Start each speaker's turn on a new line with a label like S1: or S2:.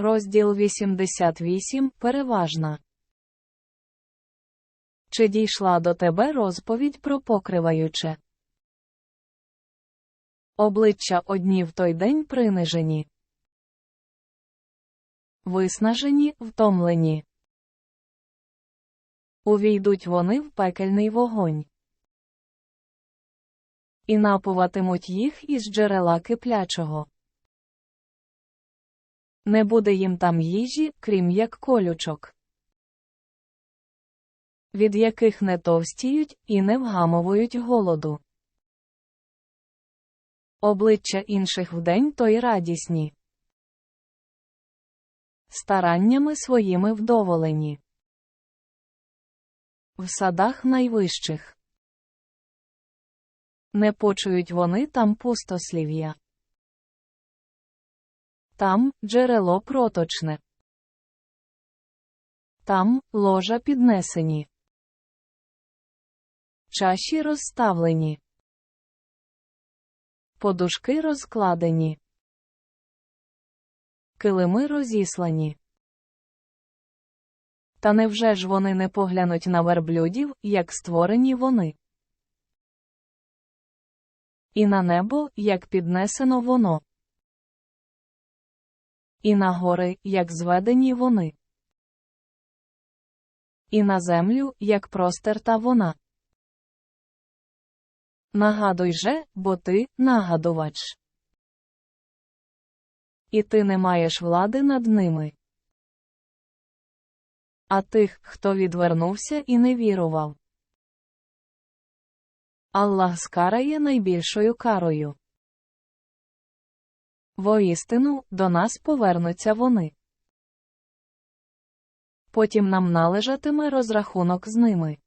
S1: Розділ 88 Переважна. Чи дійшла до тебе розповідь про покриваюче? Обличчя одні в той день принижені. Виснажені, втомлені. Увійдуть вони в пекельний вогонь. І напуватимуть їх із джерела киплячого. Не буде їм там їжі, крім як колючок, від яких не товстіють і не вгамовують голоду. Обличчя інших вдень то й радісні. Стараннями своїми вдоволені. В садах найвищих. Не почують вони там пустослів'я. Там джерело проточне. Там ложа піднесені. Чаші розставлені. Подушки розкладені. Килими розіслані. Та невже ж вони не поглянуть на верблюдів, як створені вони? І на небо, як піднесено воно і на гори, як зведені вони, і на землю, як простерта вона. Нагадуй же, бо ти нагадувач. І ти не маєш влади над ними. А тих, хто відвернувся і не вірував. Аллах скарає найбільшою карою. Воістину, до нас повернуться вони. Потім нам належатиме розрахунок з ними.